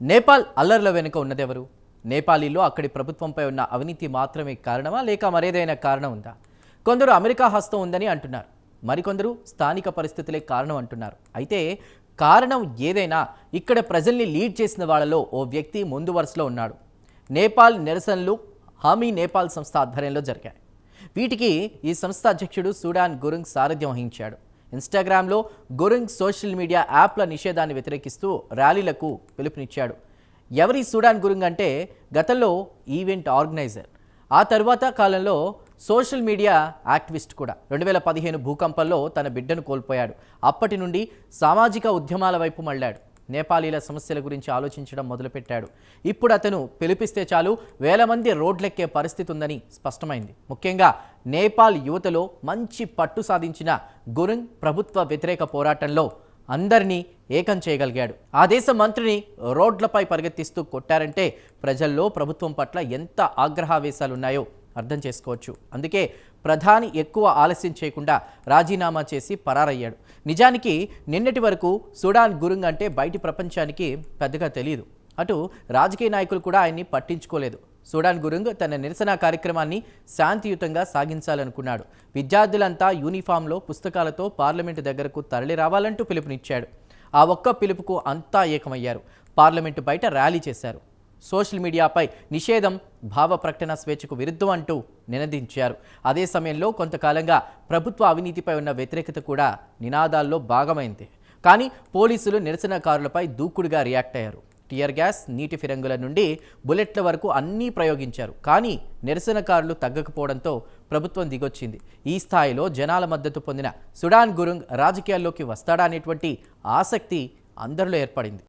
నేపాల్ అల్లర్ల వెనుక ఉన్నదెవరు నేపాలీలో అక్కడి ప్రభుత్వంపై ఉన్న అవినీతి మాత్రమే కారణమా? లేక మరేదైనా కారణం ఉందా? కొందరు అమెరికా హస్తం ఉందని అంటున్నారు. మరికొందరు స్థానిక పరిస్థితులే కారణం అంటున్నారు. అయితే కారణం ఏదైనా ఇక్కడ ప్రజల్ని లీడ్ చేసిన వాళ్ళలో ఓ వ్యక్తి ముందు వరుసలో ఉన్నాడు. నేపాల్ నిరసనలు హామీ నేపాల్ సంస్థ ఆధ్వర్యంలో జరిగాయి. వీటికి ఈ సంస్థ అధ్యక్షుడు సూడాన్ గురుంగ్ సారథ్యం వహించాడు. ఇన్స్టాగ్రామ్లో గురుంగ్ సోషల్ మీడియా యాప్ల నిషేధాన్ని వ్యతిరేకిస్తూ ర్యాలీలకు పిలుపునిచ్చాడు. ఎవరి సూడాన్ గురుంగ్ అంటే గతంలో ఈవెంట్ ఆర్గనైజర్. ఆ తర్వాత కాలంలో సోషల్ మీడియా యాక్టివిస్ట్ కూడా. రెండు వేల పదిహేను భూకంపంలో తన బిడ్డను కోల్పోయాడు. అప్పటి నుండి సామాజిక ఉద్యమాల వైపు మళ్ళాడు. నేపాలీల సమస్యల గురించి ఆలోచించడం మొదలుపెట్టాడు. ఇప్పుడు అతను పిలిపిస్తే చాలు వేల మంది రోడ్లెక్కే పరిస్థితి ఉందని స్పష్టమైంది. ముఖ్యంగా నేపాల్ యువతలో మంచి పట్టు సాధించిన గురుంగ్ ప్రభుత్వ వ్యతిరేక పోరాటంలో అందరినీ ఏకం చేయగలిగాడు. ఆ దేశ మంత్రిని రోడ్లపై పరిగెత్తిస్తూ కొట్టారంటే ప్రజల్లో ప్రభుత్వం పట్ల ఎంత ఆగ్రహావేశాలున్నాయో అర్థం చేసుకోవచ్చు. అందుకే ప్రధాని ఎక్కువ ఆలస్యం చేయకుండా రాజీనామా చేసి పరారయ్యాడు. నిజానికి నిన్నటి వరకు సుడాన్ గురుంగ్ అంటే బయటి ప్రపంచానికి పెద్దగా తెలియదు అటు రాజకీయ నాయకులు కూడా ఆయన్ని పట్టించుకోలేదు. సుడాన్ గురుంగ్ తన నిరసన కార్యక్రమాన్ని శాంతియుతంగా సాగించాలనుకున్నాడు. విద్యార్థులంతా యూనిఫామ్లో పుస్తకాలతో పార్లమెంటు దగ్గరకు తరలి రావాలంటూ పిలుపునిచ్చాడు. ఆ ఒక్క పిలుపుకు అంతా ఏకమయ్యారు. పార్లమెంటు బయట ర్యాలీ చేశారు. సోషల్ మీడియాపై నిషేధం భావ ప్రకటన స్వేచ్ఛకు విరుద్ధం అంటూ నినదించారు. అదే సమయంలో కొంతకాలంగా ప్రభుత్వ అవినీతిపై ఉన్న వ్యతిరేకత కూడా నినాదాల్లో భాగమైంది. కానీ పోలీసులు నిరసనకారులపై దూకుడుగా రియాక్ట్ అయ్యారు. టియర్ గ్యాస్ నీటి ఫిరంగుల నుండి బుల్లెట్ల వరకు అన్నీ ప్రయోగించారు. కానీ నిరసనకారులు తగ్గకపోవడంతో ప్రభుత్వం దిగొచ్చింది. ఈ స్థాయిలో జనాల మద్దతు పొందిన సుడాన్ గురుంగ్ రాజకీయాల్లోకి వస్తాడా అనేటువంటి ఆసక్తి అందరిలో ఏర్పడింది.